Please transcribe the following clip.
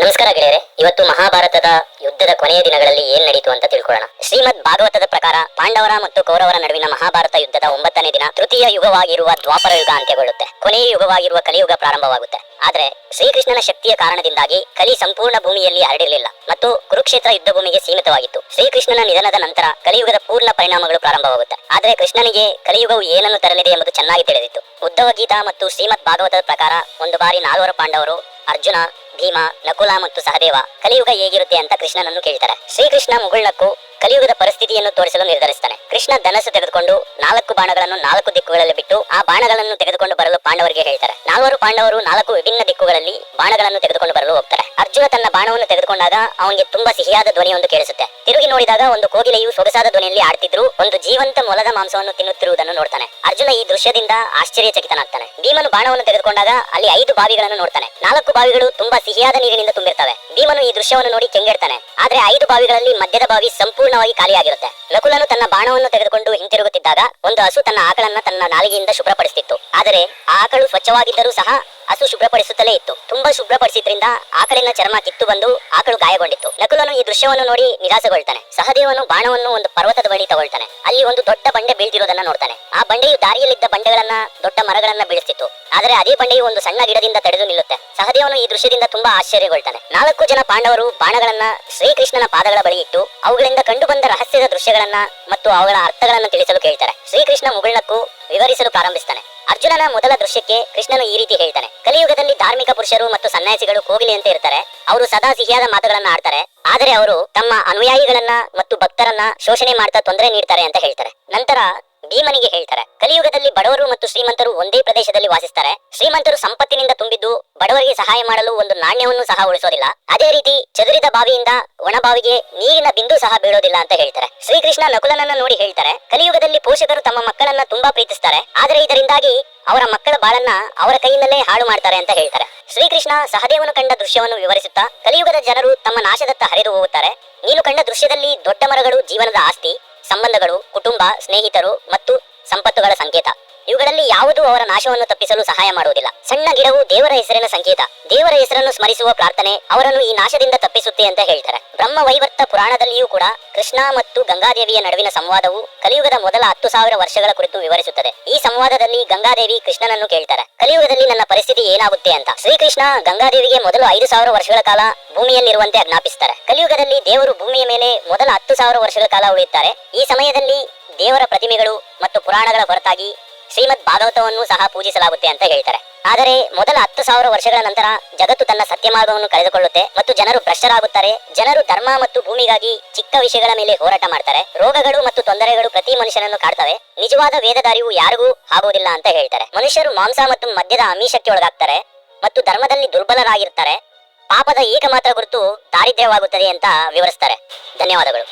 ನಮಸ್ಕಾರ ಗೆಳೆಯರೆ, ಇವತ್ತು ಮಹಾಭಾರತದ ಯುದ್ಧದ ಕೊನೆಯ ದಿನಗಳಲ್ಲಿ ಏನ್ ನಡೀತು ಅಂತ ತಿಳ್ಕೊಳ್ಳೋಣ. ಶ್ರೀಮದ್ ಭಾಗವತದ ಪ್ರಕಾರ ಪಾಂಡವರ ಮತ್ತು ಕೌರವರ ನಡುವಿನ ಮಹಾಭಾರತ ಯುದ್ಧದ ಒಂಬತ್ತನೇ ದಿನ ತೃತೀಯ ಯುಗವಾಗಿರುವ ದ್ವಾಪರ ಯುಗ ಅಂತ್ಯಗೊಳ್ಳುತ್ತೆ ಕೊನೆಯ ಯುಗವಾಗಿರುವ ಕಲಿಯುಗ ಪ್ರಾರಂಭವಾಗುತ್ತೆ. ಆದ್ರೆ ಶ್ರೀಕೃಷ್ಣನ ಶಕ್ತಿಯ ಕಾರಣದಿಂದಾಗಿ ಕಲಿ ಸಂಪೂರ್ಣ ಭೂಮಿಯಲ್ಲಿ ಹರಡಿರಲಿಲ್ಲ ಮತ್ತು ಕುರುಕ್ಷೇತ್ರ ಯುದ್ಧ ಭೂಮಿಗೆ ಸೀಮಿತವಾಗಿತ್ತು. ಶ್ರೀಕೃಷ್ಣನ ನಿಧನದ ನಂತರ ಕಲಿಯುಗದ ಪೂರ್ಣ ಪರಿಣಾಮಗಳು ಪ್ರಾರಂಭವಾಗುತ್ತೆ. ಆದ್ರೆ ಕೃಷ್ಣನಿಗೆ ಕಲಿಯುಗವು ಏನನ್ನು ತರಲಿದೆ ಎಂಬುದು ಚೆನ್ನಾಗಿ ತಿಳಿದಿತ್ತು. ಉದ್ದವ ಗೀತಾ ಮತ್ತು ಶ್ರೀಮದ್ ಭಾಗವತದ ಪ್ರಕಾರ ಒಂದು ಬಾರಿ ನಾಲ್ವರು ಪಾಂಡವರು ಅರ್ಜುನ ಭೀಮ, ನಕುಲ ಮತ್ತು ಸಹದೇವ ಕಲಿಯುಗ ಹೇಗಿರುತ್ತೆ ಅಂತ ಕೃಷ್ಣನನ್ನು ಕೇಳ್ತಾರೆ. ಶ್ರೀಕೃಷ್ಣ ಮುಗುಳ್ನಕ್ಕು ಕಲಿಯುಗದ ಪರಿಸ್ಥಿತಿಯನ್ನು ತೋರಿಸಲು ನಿರ್ಧರಿಸ್ತಾನೆ. ಕೃಷ್ಣ ಧನಸ್ಸು ತೆಗೆದುಕೊಂಡು ನಾಲ್ಕು ಬಾಣಗಳನ್ನು ನಾಲ್ಕು ದಿಕ್ಕುಗಳಲ್ಲಿ ಬಿಟ್ಟು ಆ ಬಾಣಗಳನ್ನು ತೆಗೆದುಕೊಂಡು ಬರಲು ಪಾಂಡವರಿಗೆ ಹೇಳ್ತಾರೆ. ನಾಲ್ವರು ಪಾಂಡವರು ನಾಲ್ಕು ವಿಭಿನ್ನ ದಿಕ್ಕುಗಳಲ್ಲಿ ಬಾಣಗಳನ್ನು ತೆಗೆದುಕೊಂಡು ಬರಲು ಹೋಗ್ತಾರೆ. ಅರ್ಜುನ ತನ್ನ ಬಾಣವನ್ನು ತೆಗೆದುಕೊಂಡಾಗ ಅವನಿಗೆ ತುಂಬಾ ಸಿಹಿಯಾದ ಧ್ವನಿಯೊಂದು ಕೇಳಿಸುತ್ತೆ. ತಿರುಗಿ ನೋಡಿದಾಗ ಒಂದು ಕೋಗಿಲೆಯು ಸೊಗಸಾದ ಧ್ವನಿಯಲ್ಲಿ ಆಡ್ತಿದ್ರು, ಒಂದು ಜೀವಂತ ಮೊಲದ ಮಾಂಸವನ್ನು ತಿನ್ನುತ್ತಿರುವುದನ್ನು ನೋಡ್ತಾನೆ. ಅರ್ಜುನ ಈ ದೃಶ್ಯದಿಂದ ಆಶ್ಚರ್ಯಚಕಿತನಾಗ್ತಾನೆ. ಭೀಮನು ಬಾಣವನ್ನು ತೆಗೆದುಕೊಂಡಾಗ ಅಲ್ಲಿ ಐದು ಬಾವಿಗಳನ್ನು ನೋಡ್ತಾನೆ. ನಾಲ್ಕು ಬಾವಿಗಳು ತುಂಬಾ ಸಿಹಿಯಾದ ನೀರಿನಿಂದ ತುಂಬಿರ್ತವೆ. ಭೀಮನು ಈ ದೃಶ್ಯವನ್ನು ನೋಡಿ ಕೆಂಗೆಡ್ತಾನೆ. ಆದ್ರೆ ಐದು ಬಾವಿಗಳಲ್ಲಿ ಮಧ್ಯದ ಬಾವಿ ಸಂಪೂರ್ಣವಾಗಿ ಖಾಲಿಯಾಗಿರುತ್ತೆ. ನಕುಲನು ತನ್ನ ಬಾಣವನ್ನು ತೆಗೆದುಕೊಂಡು ಹಿಂತಿರುಗುತ್ತಿದ್ದಾಗ ಒಂದು ಹಸು ತನ್ನ ಆಕಳನ್ನ ತನ್ನ ನಾಲಿಗೆಯಿಂದ ಶುಭ್ರಪಡಿಸುತ್ತಿತ್ತು ಆದರೆ ಆಕಳು ಸ್ವಚ್ಛವಾಗಿದ್ದರೂ ಸಹ ಹಸು ಶುಭ್ರಪಡಿಸುತ್ತಲೇ ಇತ್ತು. ತುಂಬಾ ಶುಭ್ರಪಡಿಸಿದ್ರಿಂದ ಆಕಳಿನ ಚರ್ಮ ಕಿತ್ತು ಬಂದು ಆಕಳು ಗಾಯಗೊಂಡಿತ್ತು. ನಕುಲನು ಈ ದೃಶ್ಯವನ್ನು ನೋಡಿ ನಿರಾಸೆಗೊಳ್ತಾನೆ. ಸಹದೇವನು ಬಾಣವನ್ನು ಒಂದು ಪರ್ವತದ ಬಳಿ ತಗೊಳ್ತಾನೆ. ಅಲ್ಲಿ ಒಂದು ದೊಡ್ಡ ಬಂಡೆ ಬೀಳ್ತಿರೋದನ್ನ ನೋಡ್ತಾನೆ. ಆ ಬಂಡೆಯು ದಾರಿಯಲ್ಲಿದ್ದ ಬಂಡೆಗಳನ್ನ, ದೊಡ್ಡ ಮರಗಳನ್ನ ಬೀಳಿಸಿತ್ತು ಆದರೆ ಅದೇ ಬಂಡೆಯು ಒಂದು ಸಣ್ಣ ಗಿಡದಿಂದ ತಡೆದು ನಿಲ್ಲುತ್ತೆ. ಸಹದೇವನು ಈ ದೃಶ್ಯದಿಂದ ತುಂಬಾ ಆಶ್ಚರ್ಯಗೊಳ್ತಾನೆ. ನಾಲ್ಕು ಜನ ಪಾಂಡವರು ಬಾಣಗಳನ್ನ ಶ್ರೀಕೃಷ್ಣನ ಪಾದಗಳ ಬಳಿ ಇಟ್ಟು, ಅವುಗಳಿಂದ ಕಂಡು ಬಂದ ರಹಸ್ಯದ ದೃಶ್ಯಗಳನ್ನ ಮತ್ತು ಅವುಗಳ ಅರ್ಥಗಳನ್ನು ತಿಳಿಸಲು ಕೇಳ್ತಾರೆ. ಶ್ರೀಕೃಷ್ಣ ಮುಗುಳ್ನಕ್ಕೂ ವಿವರಿಸಲು ಪ್ರಾರಂಭಿಸ್ತಾನೆ. ಅರ್ಜುನನ ಮೊದಲ ದೃಶ್ಯಕ್ಕೆ ಕೃಷ್ಣನು ಈ ರೀತಿ ಹೇಳ್ತಾನೆ. ಕಲಿಯುಗದಲ್ಲಿ ಧಾರ್ಮಿಕ ಪುರುಷರು ಮತ್ತು ಸನ್ಯಾಸಿಗಳು ಕೋಗಿಲೆಯಂತೆ ಇರ್ತಾರೆ ಅವರು ಸದಾ ಸಿಹಿಯಾದ ಮಾತುಗಳನ್ನ ಆಡ್ತಾರೆ. ಆದರೆ ಅವರು ತಮ್ಮ ಅನುಯಾಯಿಗಳನ್ನ ಮತ್ತು ಭಕ್ತರನ್ನ ಶೋಷಣೆ ಮಾಡ್ತಾ ತೊಂದರೆ ನೀಡ್ತಾರೆ ಅಂತ ಹೇಳ್ತಾರೆ. ನಂತರ ಭೀಮನಿಗೆ ಹೇಳ್ತಾರೆ. ಕಲಿಯುಗದಲ್ಲಿ ಬಡವರು ಮತ್ತು ಶ್ರೀಮಂತರು ಒಂದೇ ಪ್ರದೇಶದಲ್ಲಿ ವಾಸಿಸ್ತಾರೆ. ಶ್ರೀಮಂತರು ಸಂಪತ್ತಿನಿಂದ ತುಂಬಿದ್ದು ಬಡವರಿಗೆ ಸಹಾಯ ಮಾಡಲು ಒಂದು ನಾಣ್ಯವನ್ನು ಸಹ ಉಳಿಸೋದಿಲ್ಲ. ಅದೇ ರೀತಿ ಚದುರಿದ ಬಾವಿಯಿಂದ ಒಣಬಾವಿಗೆ ನೀರಿನ ಬಿಂದು ಸಹ ಬೀಳೋದಿಲ್ಲ ಅಂತ ಹೇಳ್ತಾರೆ. ಶ್ರೀಕೃಷ್ಣ ನಕುಲನನ್ನ ನೋಡಿ ಹೇಳ್ತಾರೆ, ಕಲಿಯುಗದಲ್ಲಿ ಪೋಷಕರು ತಮ್ಮ ಮಕ್ಕಳನ್ನ ತುಂಬಾ ಪ್ರೀತಿಸ್ತಾರೆ. ಆದರೆ ಇದರಿಂದಾಗಿ ಅವರ ಮಕ್ಕಳ ಬಾಳನ್ನ ಅವರ ಕೈಯಿಂದಲೇ ಹಾಳು ಮಾಡ್ತಾರೆ ಅಂತ ಹೇಳ್ತಾರೆ. ಶ್ರೀಕೃಷ್ಣ ಸಹದೇವನು ಕಂಡ ದೃಶ್ಯವನ್ನು ವಿವರಿಸುತ್ತಾ, ಕಲಿಯುಗದ ಜನರು ತಮ್ಮ ನಾಶದತ್ತ ಹರಿದು ಹೋಗುತ್ತಾರೆ. ನೀನು ಕಂಡ ದೃಶ್ಯದಲ್ಲಿ ದೊಡ್ಡ ಮರಗಳು ಜೀವನದ ಆಸ್ತಿ. ಸಂಬಂಧಗಳು ಕುಟುಂಬ ಸ್ನೇಹಿತರು ಮತ್ತು ಸಂಪತ್ತುಗಳ ಸಂಕೇತ. ಇವುಗಳಲ್ಲಿ ಯಾವುದೂ ಅವರ ನಾಶವನ್ನು ತಪ್ಪಿಸಲು ಸಹಾಯ ಮಾಡುವುದಿಲ್ಲ. ಸಣ್ಣ ಗಿಡವು ದೇವರ ಹೆಸರಿನ ಸಂಕೇತ. ದೇವರ ಹೆಸರನ್ನು ಸ್ಮರಿಸುವ ಪ್ರಾರ್ಥನೆ ಅವರನ್ನು ಈ ನಾಶದಿಂದ ತಪ್ಪಿಸುತ್ತೆ ಅಂತ ಹೇಳ್ತಾರೆ. ಬ್ರಹ್ಮ ವೈವರ್ತ ಪುರಾಣದಲ್ಲಿಯೂ ಕೂಡ ಕೃಷ್ಣ ಮತ್ತು ಗಂಗಾದೇವಿಯ ನಡುವಿನ ಸಂವಾದವು ಕಲಿಯುಗದ ಮೊದಲ ಹತ್ತು ಸಾವಿರ ವರ್ಷಗಳ ಕುರಿತು ವಿವರಿಸುತ್ತದೆ. ಈ ಸಂವಾದದಲ್ಲಿ ಗಂಗಾದೇವಿ ಕೃಷ್ಣನನ್ನು ಕೇಳ್ತಾರೆ. ಕಲಿಯುಗದಲ್ಲಿ ನನ್ನ ಪರಿಸ್ಥಿತಿ ಏನಾಗುತ್ತೆ ಅಂತ. ಶ್ರೀಕೃಷ್ಣ ಗಂಗಾದೇವಿಗೆ ಮೊದಲು ಐದು ಸಾವಿರ ವರ್ಷಗಳ ಕಾಲ ಭೂಮಿಯಲ್ಲಿರುವಂತೆ ಆಜ್ಞಾಪಿಸುತ್ತಾರೆ ಕಲಿಯುಗದಲ್ಲಿ ದೇವರು ಭೂಮಿಯ ಮೇಲೆ ಮೊದಲ ಹತ್ತು ಸಾವಿರ ವರ್ಷಗಳ ಕಾಲ ಉಳಿಯುತ್ತಾರೆ. ಈ ಸಮಯದಲ್ಲಿ ದೇವರ ಪ್ರತಿಮೆಗಳು ಮತ್ತು ಪುರಾಣಗಳ ಹೊರತಾಗಿ ಶ್ರೀಮದ್ ಭಾಗವತವನ್ನು ಸಹ ಪೂಜಿಸಲಾಗುತ್ತೆ ಅಂತ ಹೇಳ್ತಾರೆ. ಆದರೆ ಮೊದಲ ಹತ್ತು ಸಾವಿರ ವರ್ಷಗಳ ನಂತರ ಜಗತ್ತು ತನ್ನ ಸತ್ಯ ಮಾರ್ಗವನ್ನು ಕಳೆದುಕೊಳ್ಳುತ್ತೆ ಮತ್ತು ಜನರು ಭ್ರಷ್ಟರಾಗುತ್ತಾರೆ. ಜನರು ಧರ್ಮ ಮತ್ತು ಭೂಮಿಗಾಗಿ ಚಿಕ್ಕ ವಿಷಯಗಳ ಮೇಲೆ ಹೋರಾಟ ಮಾಡ್ತಾರೆ. ರೋಗಗಳು ಮತ್ತು ತೊಂದರೆಗಳು ಪ್ರತಿ ಮನುಷ್ಯನನ್ನು ಕಾಡ್ತವೆ. ನಿಜವಾದ ವೇದಧಾರಿಯು ಯಾರಿಗೂ ಆಗುವುದಿಲ್ಲ ಅಂತ ಹೇಳ್ತಾರೆ. ಮನುಷ್ಯರು ಮಾಂಸ ಮತ್ತು ಮದ್ಯದ ಅಮೀಷಕ್ಕೆ ಒಳಗಾಗ್ತಾರೆ ಮತ್ತು ಧರ್ಮದಲ್ಲಿ ದುರ್ಬಲರಾಗಿರ್ತಾರೆ. ಪಾಪದ ಏಕಮಾತ್ರ ಗುರುತು ದಾರಿದ್ರ್ಯವಾಗುತ್ತದೆ ಅಂತ ವಿವರಿಸ್ತಾರೆ. ಧನ್ಯವಾದಗಳು.